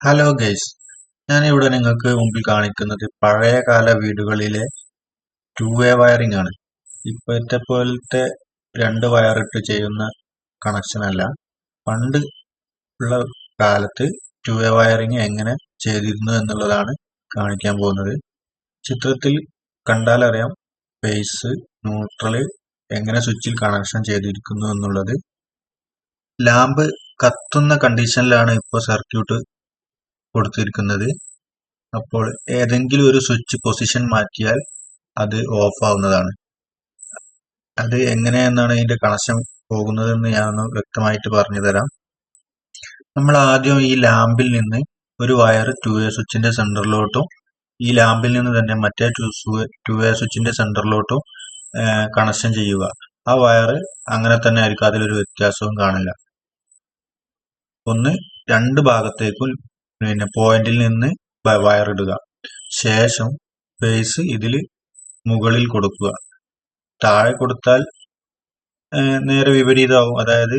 Hello guys ഇവിടെ നിങ്ങൾക്ക് മുമ്പിൽ കാണിക്കുന്നത് പഴയകാല വീടുകളിലെ ടു വേ വയറിംഗ് ആണ്. ഇപ്പോഴത്തെ പോലത്തെ രണ്ട് വയറിട്ട് ചെയ്യുന്ന കണക്ഷൻ അല്ല. പണ്ട് ഉള്ള കാലത്ത് ടു വേ വയറിംഗ് എങ്ങനെ ചെയ്തിരുന്നു എന്നുള്ളതാണ് കാണിക്കാൻ പോകുന്നത്. ചിത്രത്തിൽ കണ്ടാലറിയാം ഫേസ് ന്യൂട്രൽ എങ്ങനെ സ്വിച്ചിൽ കണക്ഷൻ ചെയ്തിരിക്കുന്നു എന്നുള്ളത്. ലാമ്പ് കത്തുന്ന കണ്ടീഷനിലാണ് ഇപ്പോൾ സർക്യൂട്ട് കൊടുത്തിരിക്കുന്നത്. അപ്പോൾ ഏതെങ്കിലും ഒരു സ്വിച്ച് പൊസിഷൻ മാറ്റിയാൽ അത് ഓഫ് ആവുന്നതാണ്. അത് എങ്ങനെയെന്നാണ് ഇതിന്റെ കണക്ഷൻ പോകുന്നതെന്ന് ഞാനൊന്ന് വ്യക്തമായിട്ട് പറഞ്ഞു തരാം. നമ്മൾ ആദ്യം ഈ ലാമ്പിൽ നിന്ന് ഒരു വയർ ടു എ സ്വിച്ചിന്റെ സെന്ററിലോട്ടും ഈ ലാമ്പിൽ നിന്ന് തന്നെ മറ്റേ ടു എ സ്വിച്ചിന്റെ സെന്ററിലോട്ടും കണക്ഷൻ ചെയ്യുക. ആ വയർ അങ്ങനെ തന്നെ ആയിരിക്കും അതിലൊരു വ്യത്യാസവും കാണില്ല. ഒന്ന് രണ്ട് ഭാഗത്തേക്കും പിന്നെ പോയിന്റിൽ നിന്ന് വയർ ഇടുക ശേഷം ബേസ് ഇതിൽ മുകളിൽ കൊടുക്കുക. താഴെ കൊടുത്താൽ നേരെ വിപരീതമാവും. അതായത്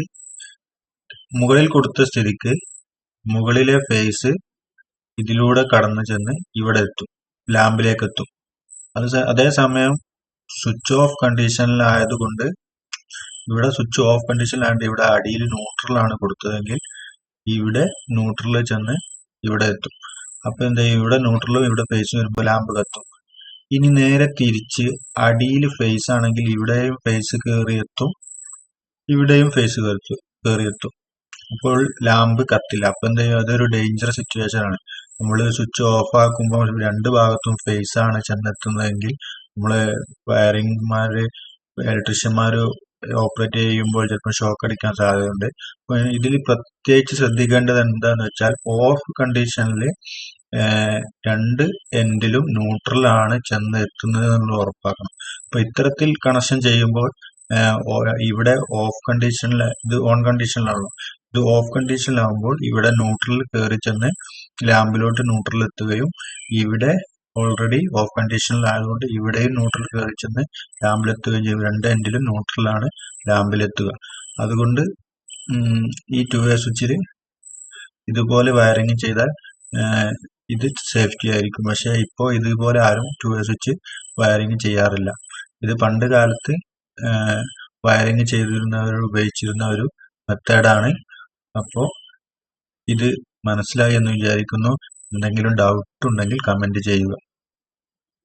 മുകളിൽ കൊടുത്ത സ്ഥിതിക്ക് മുകളിലെ ഫേസ് ഇതിലൂടെ കടന്നു ചെന്ന് ഇവിടെ എത്തും. ലാമ്പിലേക്ക് എത്തും. അത് അതേസമയം സ്വിച്ച് ഓഫ് കണ്ടീഷനിലായതുകൊണ്ട് ഇവിടെ സ്വിച്ച് ഓഫ് കണ്ടീഷനിലാണ്ട് ഇവിടെ അടിയിൽ ന്യൂട്രലാണ് കൊടുത്തതെങ്കിൽ ഇവിടെ ന്യൂട്രലിൽ ചെന്ന് ഇവിടെ എത്തും. അപ്പൊ എന്താ ഇവിടെ ന്യൂട്രലും ഇവിടെ ഫേസും വരുമ്പോൾ ലാമ്പ് കത്തും. ഇനി നേരെ തിരിച്ച് അടിയിൽ ഫേസ് ആണെങ്കിൽ ഇവിടെയും ഫേസ് കയറി എത്തും. ഇവിടെയും ഫേസ് കയറി എത്തും. അപ്പോൾ ലാമ്പ് കത്തില്ല. അപ്പൊ എന്താ അതൊരു ഡേഞ്ചർ സിറ്റുവേഷൻ ആണ്. നമ്മൾ സ്വിച്ച് ഓഫ് ആക്കുമ്പോൾ രണ്ട് ഭാഗത്തും ഫേസ് ആണ് ചെന്നെത്തുന്നതെങ്കിൽ നമ്മൾ വയറിംഗ്മാര് ഇലക്ട്രീഷ്യന്മാര് ഓപ്പറേറ്റ് ചെയ്യുമ്പോൾ ചിലപ്പോൾ ഷോക്ക് അടിക്കാൻ സാധ്യതയുണ്ട്. ഇതിൽ പ്രത്യേകിച്ച് ശ്രദ്ധിക്കേണ്ടത് എന്താന്ന് വെച്ചാൽ ഓഫ് കണ്ടീഷനിൽ രണ്ട് എൻഡിലും ന്യൂട്രലാണ് ചെന്ന് എത്തുന്നത് നമ്മൾ ഉറപ്പാക്കണം. അപ്പൊ ഇത്തരത്തിൽ കണക്ഷൻ ചെയ്യുമ്പോൾ ഇവിടെ ഓഫ് കണ്ടീഷനിൽ ഇത് ഓൺ കണ്ടീഷനിലാണല്ലോ ഇത് ഓഫ് കണ്ടീഷനിലാവുമ്പോൾ ഇവിടെ ന്യൂട്രൽ കയറി ചെന്ന് ലാമ്പിലോട്ട് ന്യൂട്രൽ എത്തുകയും ഇവിടെ ഓൾറെഡി ഓഫ് കണ്ടീഷനിൽ ആയതുകൊണ്ട് ഇവിടെയും ന്യൂട്രൽ കയറി ചെന്ന് ലാമ്പിലെത്തുകയും ചെയ്യും. രണ്ട് എൻഡിലും ന്യൂട്രലാണ് ലാമ്പിലെത്തുക അതുകൊണ്ട് ഈ ടു വേ സ്വിച്ചിൽ ഇതുപോലെ വയറിങ് ചെയ്താൽ ഇത് സേഫ്റ്റി ആയിരിക്കും. പക്ഷേ ഇപ്പോൾ ഇതുപോലെ ആരും ടു വേ സ്വിച്ച് വയറിങ് ചെയ്യാറില്ല. ഇത് പണ്ട് കാലത്ത് വയറിങ് ചെയ്തിരുന്നവർ ഉപയോഗിച്ചിരുന്ന ഒരു മെത്തേഡാണ് അപ്പോൾ ഇത് മനസ്സിലായി എന്ന് വിചാരിക്കുന്നു. എന്തെങ്കിലും ഡൗട്ട് ഉണ്ടെങ്കിൽ കമന്റ് ചെയ്യുക.